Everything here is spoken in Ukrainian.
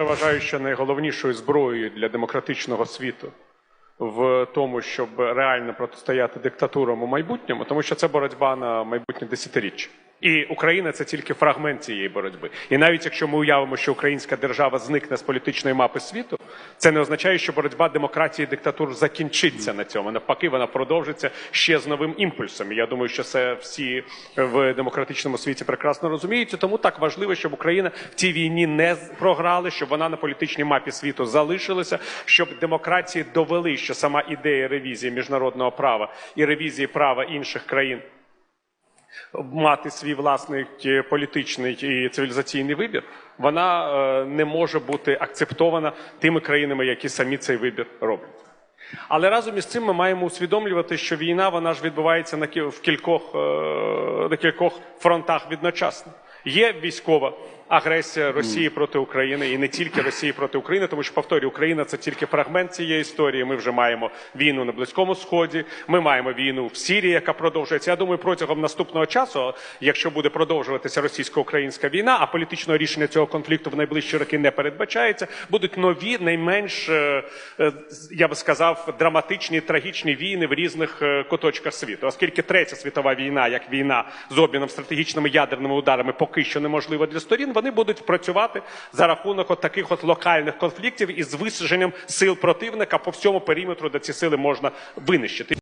Я вважаю, що найголовнішою зброєю для демократичного світу в тому, щоб реально протистояти диктатурам у майбутньому, тому що це боротьба на майбутнє десятиріччя. І Україна це тільки фрагмент цієї боротьби. І навіть якщо ми уявимо, що українська держава зникне з політичної мапи світу, це не означає, що боротьба демократії і диктатур закінчиться на цьому. Навпаки, вона продовжиться ще з новим імпульсом. Я думаю, що це всі в демократичному світі прекрасно розуміють. І тому так важливо, щоб Україна в цій війні не програла, щоб вона на політичній мапі світу залишилася, щоб демократії довели, що сама ідея ревізії міжнародного права і ревізії права інших країн мати свій власний е, політичний і цивілізаційний вибір, вона е, не може бути акцептована тими країнами, які самі цей вибір роблять. Але разом із цим ми маємо усвідомлювати, що війна вона ж відбувається на кількох, е, на кількох фронтах відночасно. Є військова агресія Росії проти України і не тільки Росії проти України, тому що повторюю, Україна це тільки фрагмент цієї історії. Ми вже маємо війну на Близькому Сході. Ми маємо війну в Сирії, яка продовжується. Я думаю, протягом наступного часу, якщо буде продовжуватися російсько-українська війна, а політичного рішення цього конфлікту в найближчі роки не передбачається, будуть нові, найменш е, е, я би сказав, драматичні трагічні війни в різних е, куточках світу, оскільки третя світова війна, як війна з обміном стратегічними ядерними ударами, поки що неможлива для сторін, вони будуть працювати за рахунок от таких от локальних конфліктів із висадженням сил противника по всьому периметру, де ці сили можна винищити.